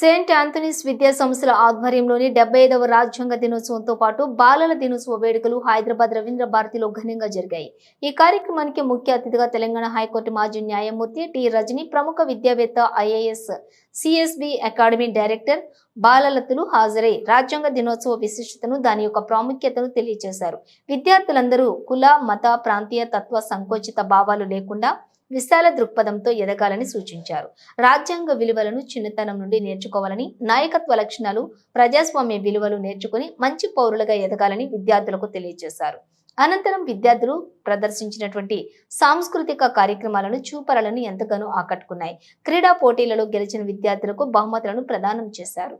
Saint Anthony's విద్యా సంస్థల ఆధ్వర్యంలోని డెబ్బై ఐదవ రాజ్యాంగ దినోత్సవంతో పాటు బాలల దినోత్సవ వేడుకలు హైదరాబాద్ రవీంద్ర భారతిలో ఘనంగా జరిగాయి. ఈ కార్యక్రమానికి ముఖ్య అతిథిగా తెలంగాణ హైకోర్టు మాజీ న్యాయమూర్తి టి రజని ప్రముఖ విద్యావేత్త ఐఏఎస్ సిఎస్బి అకాడమీ డైరెక్టర్ బాలలతులు హాజరై రాజ్యాంగ దినోత్సవ విశిష్టతను దాని యొక్క ప్రాముఖ్యతను తెలియజేశారు విద్యార్థులందరూ కుల మత ప్రాంతీయ తత్వ సంకోచిత భావాలు లేకుండా విశాల దృక్పథంతో ఎదగాలని సూచించారు. రాజ్యాంగ విలువలను చిన్నతనం నుండి నేర్చుకోవాలని నాయకత్వ లక్షణాలు ప్రజాస్వామ్య విలువలు నేర్చుకుని మంచి పౌరులుగా ఎదగాలని విద్యార్థులకు తెలియజేశారు. అనంతరం విద్యార్థులు ప్రదర్శించినటువంటి సాంస్కృతిక కార్యక్రమాలను చూపరలను ఎంతగానో ఆకట్టుకున్నాయి. క్రీడా పోటీలలో గెలిచిన విద్యార్థులకు బహుమతులను ప్రదానం చేశారు.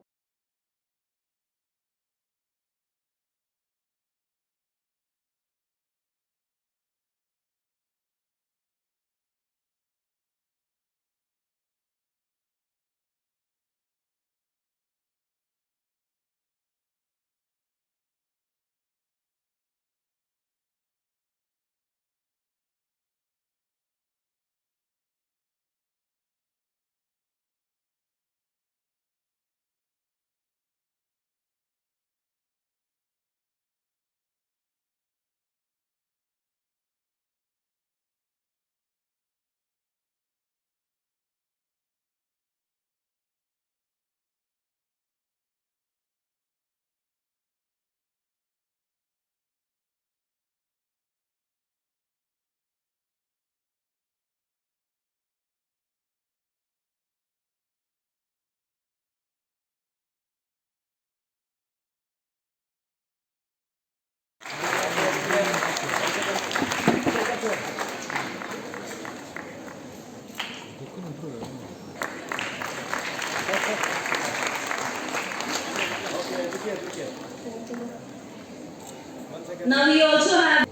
Now we also have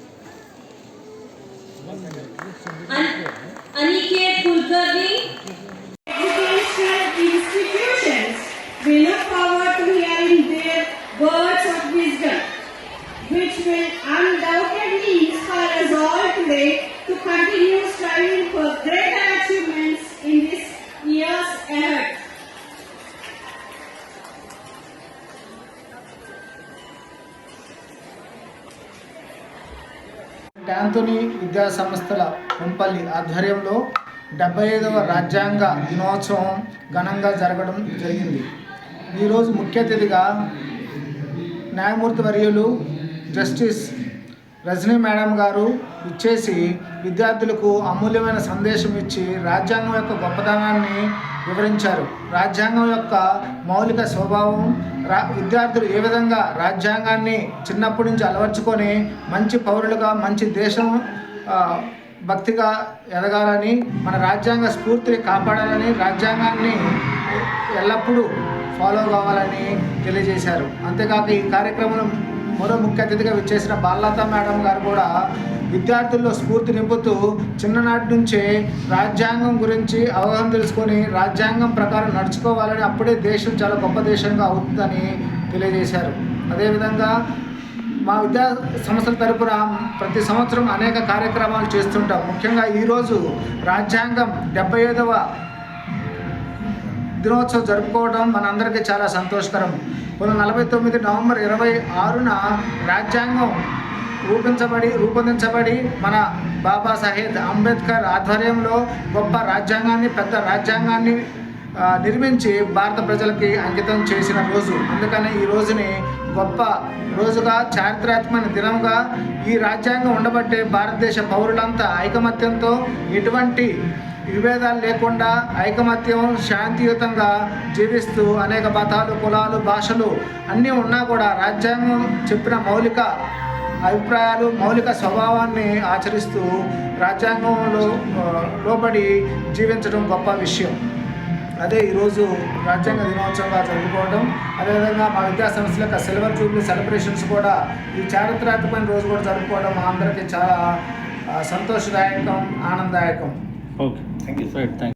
An- Aniket Kulkarni. Educational institutions, we look forward to hearing their words of wisdom, which will undoubtedly inspire us all today to continue టాంతోని విద్యా సంస్థల కొంపల్లి ఆధ్వర్యంలో డెబ్బై ఐదవ రాజ్యాంగ దినోత్సవం ఘనంగా జరగడం జరిగింది. ఈరోజు ముఖ్య అతిథిగా న్యాయమూర్తి వర్యులు జస్టిస్ రజనీ మేడం గారు ఇచ్చేసి విద్యార్థులకు అమూల్యమైన సందేశం ఇచ్చి రాజ్యాంగం యొక్క గొప్పతనాన్ని వివరించారు. రాజ్యాంగం యొక్క మౌలిక స్వభావం రా విద్యార్థులు ఏ విధంగా రాజ్యాంగాన్ని చిన్నప్పటి నుంచి అలవర్చుకొని మంచి పౌరులుగా మంచి దేశం భక్తిగా ఎదగాలని మన రాజ్యాంగ స్ఫూర్తిని కాపాడాలని రాజ్యాంగాన్ని ఎల్లప్పుడూ ఫాలో కావాలని తెలియజేశారు. అంతేకాక ఈ కార్యక్రమం మరో ముఖ్య అతిథిగా విచ్చేసిన బాలలత మేడం గారు కూడా విద్యార్థుల్లో స్ఫూర్తి నింపుతూ చిన్ననాటి నుంచే రాజ్యాంగం గురించి అవగాహన తెలుసుకొని రాజ్యాంగం ప్రకారం నడుచుకోవాలని అప్పుడే దేశం చాలా గొప్ప దేశంగా అవుతుందని తెలియజేశారు. అదేవిధంగా మా విద్యా సంస్థల తరపున ప్రతి సంవత్సరం అనేక కార్యక్రమాలు చేస్తుంటాం. ముఖ్యంగా ఈరోజు రాజ్యాంగం డెబ్బై ఐదవ దినోత్సవం జరుపుకోవడం మనందరికీ చాలా సంతోషకరం. మన నలభై తొమ్మిది నవంబర్ ఇరవై ఆరున రాజ్యాంగం రూపించబడి రూపొందించబడి మన బాబాసాహెబ్ అంబేద్కర్ ఆధ్వర్యంలో గొప్ప రాజ్యాంగాన్ని పెద్ద రాజ్యాంగాన్ని నిర్మించి భారత ప్రజలకి అంకితం చేసిన రోజు. అందుకని ఈ రోజుని గొప్ప రోజుగా చారిత్రాత్మక దినంగా ఈ రాజ్యాంగం ఉండబట్టే భారతదేశ పౌరులంతా ఐకమత్యంతో ఎటువంటి విభేదాలు లేకుండా ఐకమత్యం శాంతియుతంగా జీవిస్తూ అనేక మతాలు కులాలు భాషలు అన్నీ ఉన్నా కూడా రాజ్యాంగం చెప్పిన మౌలిక అభిప్రాయాలు మౌలిక స్వభావాన్ని ఆచరిస్తూ రాజ్యాంగంలో లోబడి జీవించడం గొప్ప విషయం. అదే ఈరోజు రాజ్యాంగ దినోత్సవంగా జరుపుకోవడం అదేవిధంగా మా విద్యా సంస్థల యొక్క సిల్వర్ జూబ్లీ సెలబ్రేషన్స్ కూడా ఈ చారిత్రాత్మకమైన రోజు కూడా జరుపుకోవడం మా అందరికీ చాలా సంతోషదాయకం ఆనందదాయకం. Okay. Thank you. Right. Thank